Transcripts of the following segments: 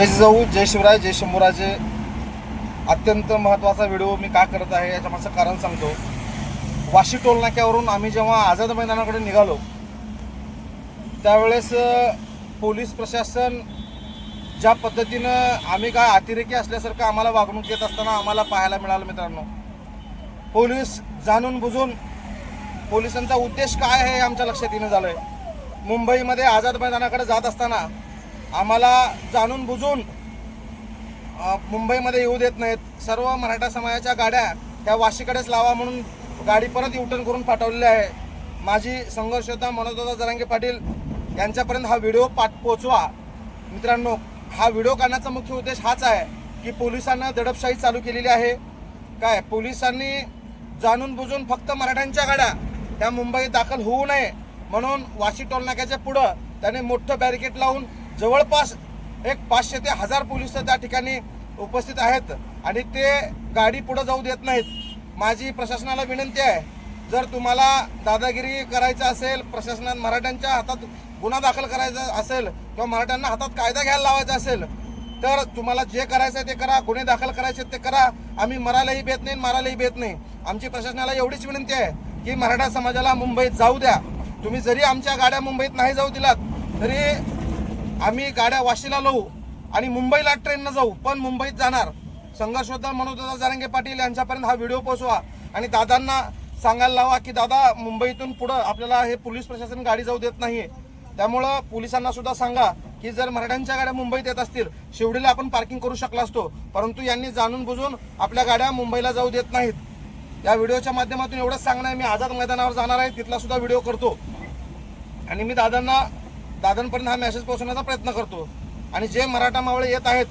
जय जाऊ जय शिवराय जय शंभूराजे. अत्यंत महत्त्वाचा व्हिडिओ मी का करत आहे याच्या मागचं कारण सांगतो. वाशी टोलनाक्यावरून आम्ही जेव्हा आझाद मैदानाकडे निघालो त्यावेळेस पोलीस प्रशासन ज्या पद्धतीनं आम्ही काय अतिरेकी असल्यासारखं आम्हाला वागणूक देत असताना आम्हाला पाहायला मिळालं मित्रांनो. पोलीस जाणून बुजून पोलिसांचा उद्देश काय आहे हे आमच्या लक्षात येणं झालं आहे मुंबईमध्ये आझाद मैदानाकडे जात असताना आम्हाला जाणून बुजून मुंबईमध्ये येऊ देत नाहीत. सर्व मराठा समाजाच्या गाड्या त्या वाशीकडेच लावा म्हणून गाडी परत युटर्न करून पाठवलेली आहे. माझी संघर्षता होता मनोजदादा जरांगे पाटील यांच्यापर्यंत हा व्हिडिओ पाठ पोचवा. मित्रांनो हा व्हिडिओ काढण्याचा मुख्य उद्देश हाच आहे की पोलिसांना दडपशाही चालू केलेली आहे. काय? पोलिसांनी जाणून बुजून फक्त मराठ्यांच्या गाड्या त्या मुंबईत दाखल होऊ नये म्हणून वाशी टोलनाक्याच्या पुढं त्याने मोठं बॅरिकेड लावून जवळपास एक पाचशे ते हजार पोलीस त्या ठिकाणी उपस्थित आहेत आणि ते गाडी पुढं जाऊ देत नाहीत. माझी प्रशासनाला विनंती आहे जर तुम्हाला दादागिरी करायचं असेल प्रशासनात मराठ्यांच्या हातात गुन्हा दाखल करायचा असेल किंवा मराठ्यांना हातात कायदा घ्यायला लावायचा असेल तर तुम्हाला जे करायचं आहे ते करा गुन्हे दाखल करायचे ते करा. आम्ही मरायलाही भेत नाही मारायलाही भेत नाही. आमची प्रशासनाला एवढीच विनंती आहे की मराठा समाजाला मुंबईत जाऊ द्या. तुम्ही जरी आमच्या गाड्या मुंबईत नाही जाऊ दिलात तरी आम्ही गाड्या वाशीला लावू आणि मुंबईला ट्रेननं जाऊ पण मुंबईत जाणार. संघर्ष होता मनोजदादा जारंगे पाटील यांच्यापर्यंत हा व्हिडिओ पोहोचवा. आणि दादांना सांगायला लावा की दादा मुंबईतून पुढं आपल्याला हे पोलीस प्रशासन गाडी जाऊ देत नाही त्यामुळं पोलिसांना सुद्धा सांगा की जर मराठ्यांच्या गाड्या मुंबईत येत असतील शिवडीला आपण पार्किंग करू शकला असतो. परंतु यांनी जाणून बुजून आपल्या गाड्या मुंबईला जाऊ देत नाहीत. या व्हिडिओच्या माध्यमातून एवढंच सांगणं आहे. मी आझाद मैदानावर जाणार आहे. तिथला सुद्धा व्हिडिओ करतो. आणि मी दादांना दादांपर्यंत हा मेसेज पोहोचवण्याचा प्रयत्न करतो. आणि जे मराठा मावळे येत आहेत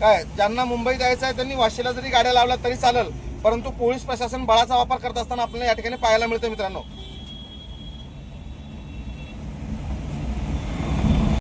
काय ज्यांना मुंबई जायचं आहे त्यांनी वाशीला जरी गाड्या लावल्या तरी चालेल परंतु पोलीस प्रशासन बळाचा वापर करत असताना आपल्याला या ठिकाणी पाहायला मिळतं मित्रांनो.